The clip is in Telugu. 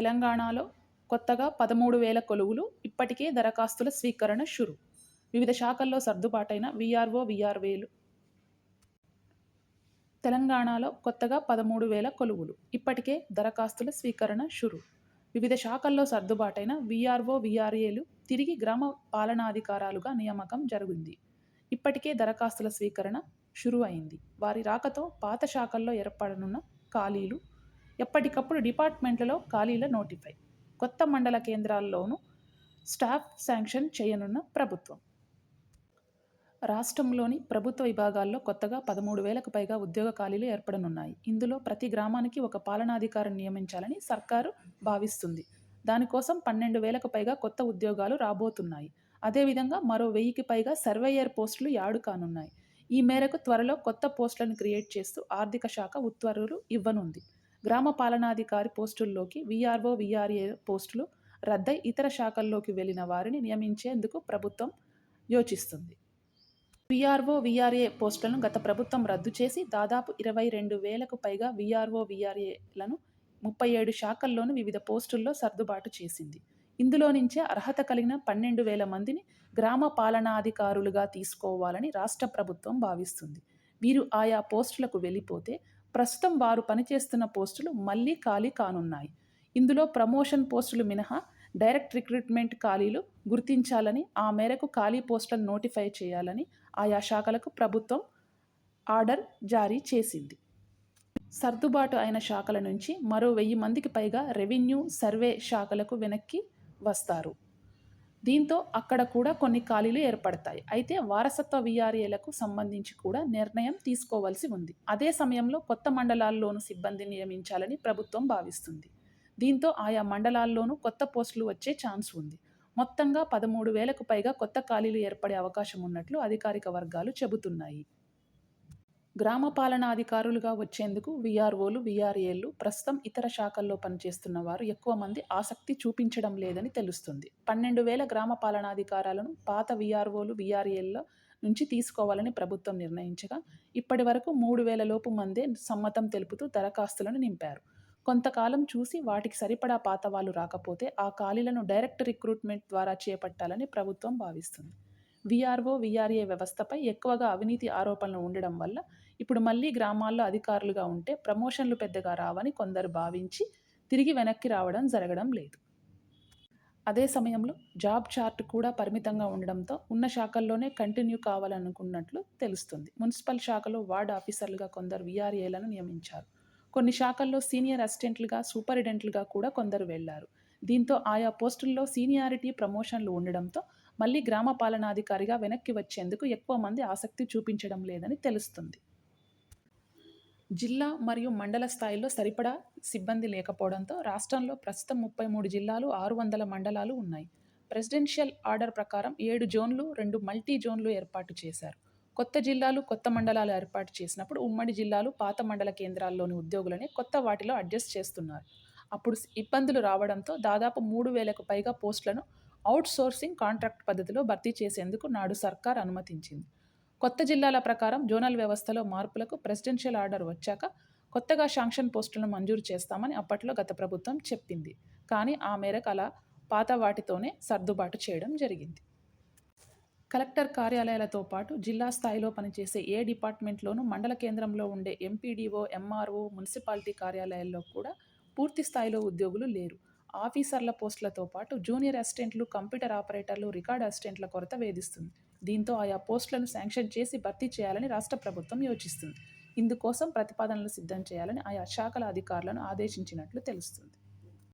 తెలంగాణలో కొత్తగా పదమూడు వేల కొలువులు ఇప్పటికే దరఖాస్తుల స్వీకరణ షురు. వివిధ శాఖల్లో సర్దుబాటైన విఆర్ఓ విఆర్వేలు తెలంగాణలో కొత్తగా పదమూడు వేల కొలువులు ఇప్పటికే దరఖాస్తుల స్వీకరణ షురు. వివిధ శాఖల్లో సర్దుబాటైన విఆర్ఓ విఆర్ఏలు తిరిగి గ్రామ పాలనాధికారాలుగా నియామకం జరిగింది. ఇప్పటికే దరఖాస్తుల స్వీకరణ షురు అయింది. వారి రాకతో పాత శాఖల్లో ఏర్పడనున్న ఖాళీలు ఎప్పటికప్పుడు డిపార్ట్మెంట్లలో ఖాళీల నోటిఫై. కొత్త మండల కేంద్రాల్లోనూ స్టాఫ్ శాంక్షన్ చేయనున్న ప్రభుత్వం. రాష్ట్రంలోని ప్రభుత్వ విభాగాల్లో కొత్తగా పదమూడు వేలకు పైగా ఉద్యోగ ఖాళీలు ఏర్పడనున్నాయి. ఇందులో ప్రతి గ్రామానికి ఒక పాలనాధికారిని నియమించాలని సర్కారు భావిస్తుంది. దానికోసం పన్నెండు వేలకు పైగా కొత్త ఉద్యోగాలు రాబోతున్నాయి. అదేవిధంగా మరో వెయ్యికి పైగా సర్వేయర్ పోస్టులు యాడు కానున్నాయి. ఈ మేరకు త్వరలో కొత్త పోస్టులను క్రియేట్ చేస్తూ ఆర్థిక శాఖ ఉత్తర్వులు ఇవ్వనుంది. గ్రామ పాలనాధికారి పోస్టుల్లోకి వీఆర్ఓ వీఆర్ఏ పోస్టులు రద్దై ఇతర శాఖల్లోకి వెళ్ళిన వారిని నియమించేందుకు ప్రభుత్వం యోచిస్తుంది. వీఆర్ఓ వీఆర్ఏ పోస్టులను గత ప్రభుత్వం రద్దు చేసి దాదాపు ఇరవై రెండు వేలకు పైగా వీఆర్ఓ వీఆర్ఏలను ముప్పై ఏడు శాఖల్లోనూ వివిధ పోస్టుల్లో సర్దుబాటు చేసింది. ఇందులో నుంచే అర్హత కలిగిన పన్నెండు వేల మందిని గ్రామ పాలనాధికారులుగా తీసుకోవాలని రాష్ట్ర ప్రభుత్వం భావిస్తుంది. వీరు ఆయా పోస్టులకు వెళ్ళిపోతే ప్రస్తుతం వారు పనిచేస్తున్న పోస్టులు మళ్ళీ ఖాళీ కానున్నాయి. ఇందులో ప్రమోషన్ పోస్టులు మినహా డైరెక్ట్ రిక్రూట్మెంట్ ఖాళీలు గుర్తించాలని ఆ మేరకు ఖాళీ పోస్టులను నోటిఫై చేయాలని ఆయా శాఖలకు ప్రభుత్వం ఆర్డర్ జారీ చేసింది. సర్దుబాటు అయిన శాఖల నుంచి మరో వెయ్యి మందికి పైగా రెవెన్యూ సర్వే శాఖలకు వెనక్కి వస్తారు. దీంతో అక్కడ కూడా కొన్ని ఖాళీలు ఏర్పడతాయి. అయితే వారసత్వ వీఆర్ఏలకు సంబంధించి కూడా నిర్ణయం తీసుకోవాల్సి ఉంది. అదే సమయంలో కొత్త మండలాల్లోనూ సిబ్బందిని నియమించాలని ప్రభుత్వం భావిస్తుంది. దీంతో ఆయా మండలాల్లోనూ కొత్త పోస్టులు వచ్చే ఛాన్స్ ఉంది. మొత్తంగా పదమూడు వేలకు పైగా కొత్త ఖాళీలు ఏర్పడే అవకాశం ఉన్నట్లు అధికారిక వర్గాలు చెబుతున్నాయి. గ్రామ పాలనాధికారులుగా వచ్చేందుకు వీఆర్ఓలు వీఆర్ఏలు ప్రస్తుతం ఇతర శాఖల్లో పనిచేస్తున్న వారు ఎక్కువ మంది ఆసక్తి చూపించడం లేదని తెలుస్తుంది. పన్నెండు వేల గ్రామ పాలనాధికారాలను పాత వీఆర్ఓలు వీఆర్ఏల నుంచి తీసుకోవాలని ప్రభుత్వం నిర్ణయించగా ఇప్పటి వరకు మూడు వేల లోపు మందే సమ్మతం తెలుపుతూ దరఖాస్తులను నింపారు. కొంతకాలం చూసి వాటికి సరిపడా పాత వాళ్ళు రాకపోతే ఆ ఖాళీలను డైరెక్ట్ రిక్రూట్మెంట్ ద్వారా చేపట్టాలని ప్రభుత్వం భావిస్తుంది. వీఆర్ఓ వీఆర్ఏ వ్యవస్థపై ఎక్కువగా అవినీతి ఆరోపణలు ఉండడం వల్ల ఇప్పుడు మళ్ళీ గ్రామాల్లో అధికారులుగా ఉంటే ప్రమోషన్లు పెద్దగా రావని కొందరు భావించి తిరిగి వెనక్కి రావడం జరగడం లేదు. అదే సమయంలో జాబ్ చార్ట్ కూడా పరిమితంగా ఉండడంతో ఉన్న శాఖల్లోనే కంటిన్యూ కావాలనుకున్నట్లు తెలుస్తుంది. మున్సిపల్ శాఖలో వార్డ్ ఆఫీసర్లుగా కొందరు వీఆర్ఏలను నియమించారు. కొన్ని శాఖల్లో సీనియర్ అసిస్టెంట్లుగా సూపరింటెండెంట్లుగా కూడా కొందరు వెళ్ళారు. దీంతో ఆయా పోస్టుల్లో సీనియారిటీ ప్రమోషన్లు ఉండడంతో మళ్ళీ గ్రామ పాలనాధికారిగా వెనక్కి వచ్చేందుకు ఎక్కువ మంది ఆసక్తి చూపించడం లేదని తెలుస్తుంది. జిల్లా మరియు మండల స్థాయిలో సరిపడా సిబ్బంది లేకపోవడంతో రాష్ట్రంలో ప్రస్తుతం ముప్పై మూడు జిల్లాలు ఆరు వందల మండలాలు ఉన్నాయి. ప్రెసిడెన్షియల్ ఆర్డర్ ప్రకారం ఏడు జోన్లు రెండు మల్టీ జోన్లు ఏర్పాటు చేశారు. కొత్త జిల్లాలు కొత్త మండలాలు ఏర్పాటు చేసినప్పుడు ఉమ్మడి జిల్లాలు పాత మండల కేంద్రాల్లోని ఉద్యోగులని కొత్త వాటిలో అడ్జస్ట్ చేస్తున్నారు. అప్పుడు ఇబ్బందులు రావడంతో దాదాపు మూడు వేలకు పైగా పోస్టులను అవుట్ సోర్సింగ్ కాంట్రాక్ట్ పద్ధతిలో భర్తీ చేసేందుకు నాడు సర్కార్ అనుమతించింది. కొత్త జిల్లాల ప్రకారం జోనల్ వ్యవస్థలో మార్పులకు ప్రెసిడెన్షియల్ ఆర్డర్ వచ్చాక కొత్తగా శాంక్షన్ పోస్టులను మంజూరు చేస్తామని అప్పట్లో గత ప్రభుత్వం చెప్పింది. కానీ ఆ మేరకు అలా పాత వాటితోనే సర్దుబాటు చేయడం జరిగింది. కలెక్టర్ కార్యాలయాలతో పాటు జిల్లా స్థాయిలో పనిచేసే ఏ డిపార్ట్మెంట్లోనూ మండల కేంద్రంలో ఉండే ఎంపీడీఓ ఎంఆర్ఓ మున్సిపాలిటీ కార్యాలయాల్లో కూడా పూర్తి స్థాయిలో ఉద్యోగులు లేరు. ఆఫీసర్ల పోస్టులతో పాటు జూనియర్ అసిస్టెంట్లు కంప్యూటర్ ఆపరేటర్లు రికార్డ్ అసిస్టెంట్ల కొరత వేధిస్తుంది. దీంతో ఆయా పోస్టులను శాంక్షన్ చేసి భర్తీ చేయాలని రాష్ట్ర ప్రభుత్వం యోచిస్తుంది. ఇందుకోసం ప్రతిపాదనలు సిద్ధం చేయాలని ఆయా శాఖల అధికారులను ఆదేశించినట్లు తెలుస్తుంది.